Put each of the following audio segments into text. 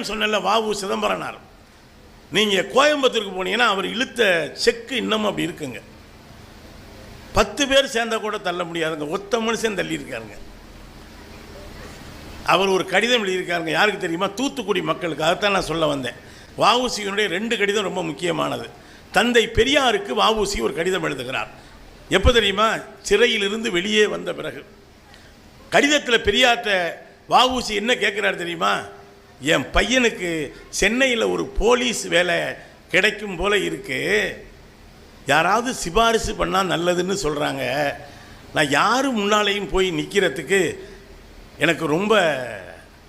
பயணம் சொன்னல வாவு சிதம்பரனார். நீங்கள் கோயம்புத்தூருக்கு போனீங்கன்னா அவர் இழுத்த செக்கு இன்னமும் அப்படி இருக்குங்க. பத்து பேர் சேர்ந்தா கூட தள்ள முடியாதுங்க. ஒத்த மனுஷன் தள்ளி இருக்காருங்க அவர் ஒரு கடிதம் எழுதியிருக்காருங்க. யாருக்கு தெரியுமா? தூத்துக்குடி மக்களுக்கு. அதைத்தான் நான் சொல்ல வந்தேன். வஉசியினுடைய ரெண்டு கடிதம் ரொம்ப முக்கியமானது. தந்தை பெரியாருக்கு வஉசி ஒரு கடிதம் எழுதுகிறார். எப்போ தெரியுமா? சிறையிலிருந்து வெளியே வந்த பிறகு. கடிதத்தில் பெரியார்கிட்ட வஉசி என்ன கேட்குறாரு தெரியுமா? என் பையனுக்கு சென்னையில் ஒரு போலீஸ் வேலை கிடைக்கும் போல் இருக்குது யாராவது சிபாரிசு பண்ணால் நல்லதுன்னு சொல்கிறாங்க நான் யார் முன்னாலேயும் போய் நிற்கிறதுக்கு எனக்கு ரொம்ப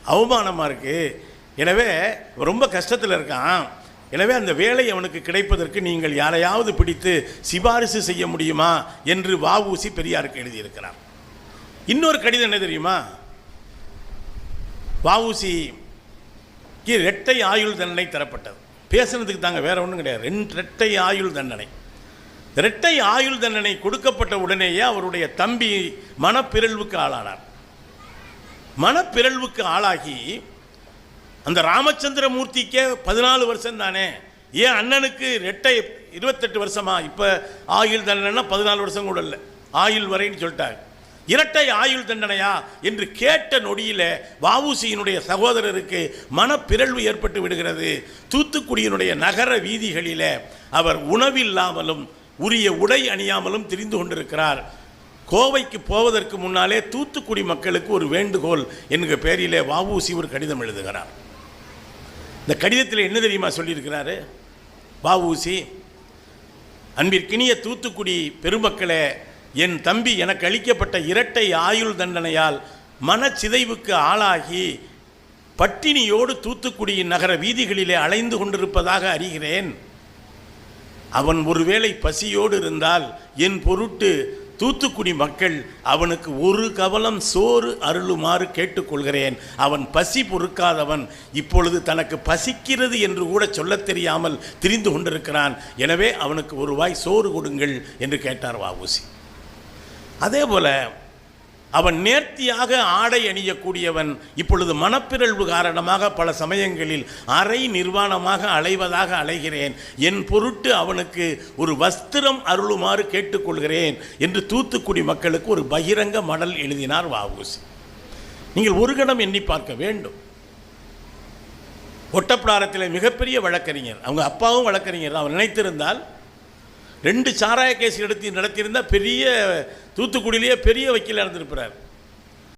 அவமானமாக இருக்குது எனவே ரொம்ப கஷ்டத்தில் இருக்கான். எனவே அந்த வேலை அவனுக்கு கிடைப்பதற்கு நீங்கள் யாரையாவது பிடித்து சிபாரிசு செய்ய முடியுமா என்று வாவூசி பெரியாருக்கு எழுதியிருக்கிறார். இன்னொரு கடிதம் என்ன தெரியுமா? இது இரட்டை ஆயுள் தண்டனை தரப்பட்டது. பேசுனதுக்கு தாங்க வேற ஒன்றும் கிடையாது. ரெண்டு இரட்டை ஆயுள் தண்டனை. இரட்டை ஆயுள் தண்டனை கொடுக்கப்பட்ட உடனேயே அவருடைய தம்பி மனப்பிரழ்வுக்கு ஆளானார். மனப்பிறழ்வுக்கு ஆளாகி அந்த ராமச்சந்திரமூர்த்திக்கே பதினாலு வருஷம் தானே. ஏன் அண்ணனுக்கு ரெட்டை இருபத்தெட்டு வருஷமா? இப்போ ஆயுள் தண்டனைன்னா பதினாலு வருஷம் கூட இல்லை. ஆயுள் வரைன்னு சொல்லிட்டாங்க இரட்டை ஆயுள் தண்டனையா என்று கேட்ட நொடியில் வஉசியினுடைய சகோதரருக்கு மனப்பிறழ்வு ஏற்பட்டு விடுகிறது. தூத்துக்குடியினுடைய நகர வீதிகளில் அவர் உணவில்லாமலும் உரிய உடை அணியாமலும் திரிந்து கொண்டிருக்கிறார். கோவைக்கு போவதற்கு முன்னாலே தூத்துக்குடி மக்களுக்கு ஒரு வேண்டுகோள் என்கிற பேரிலே வஉசி ஒரு கடிதம் எழுதுகிறார். இந்த கடிதத்தில் என்ன தெரியுமா சொல்லியிருக்கிறாரு? வஉசி அன்பிற்கினிய தூத்துக்குடி பெருமக்களே என் தம்பி எனக்கு அளிக்கப்பட்ட இரட்டை ஆயுள் தண்டனையால் மனச்சிதைவுக்கு ஆளாகி பட்டினியோடு தூத்துக்குடியின் நகர வீதிகளிலே அலைந்து கொண்டிருப்பதாக அறிகிறேன். அவன் ஒருவேளை பசியோடு இருந்தால் என் பொருட்டு தூத்துக்குடி மக்கள் அவனுக்கு ஒரு கவலம் சோறு அருளுமாறு கேட்டுக்கொள்கிறேன். அவன் பசி பொறுக்காதவன். இப்பொழுது தனக்கு பசிக்கிறது என்று கூட சொல்லத் தெரியாமல் திரிந்து கொண்டிருக்கிறான். எனவே அவனுக்கு ஒரு வாய் சோறு கொடுங்கள் என்று கேட்டார் வாவூசி அதே போல அவன் நேர்த்தியாக ஆடை அணியக்கூடியவன் இப்பொழுது மனப்பிரழ்வு காரணமாக பல சமயங்களில் அரை நிர்வாணமாக அலைவதாக அலைகிறேன். என் பொருட்டு அவனுக்கு ஒரு வஸ்திரம் அருளுமாறு கேட்டுக்கொள்கிறேன் என்று தூத்துக்குடி மக்களுக்கு ஒரு பகிரங்க மடல் எழுதினார் வாவூசி நீங்கள் ஒரு கணம் எண்ணி பார்க்க வேண்டும். ஒட்டப்பிடாரத்தில் மிகப்பெரிய வழக்கறிஞர் அவங்க அப்பாவும் வழக்கறிஞர் அவன் அவர் நினைத்திருந்தால் ரெண்டு சாராய கேஸ் எடுத்து நடத்தியிருந்தால் பெரிய தூத்துக்குடியிலேயே பெரிய வக்கீலாக இருந்திருப்பார்.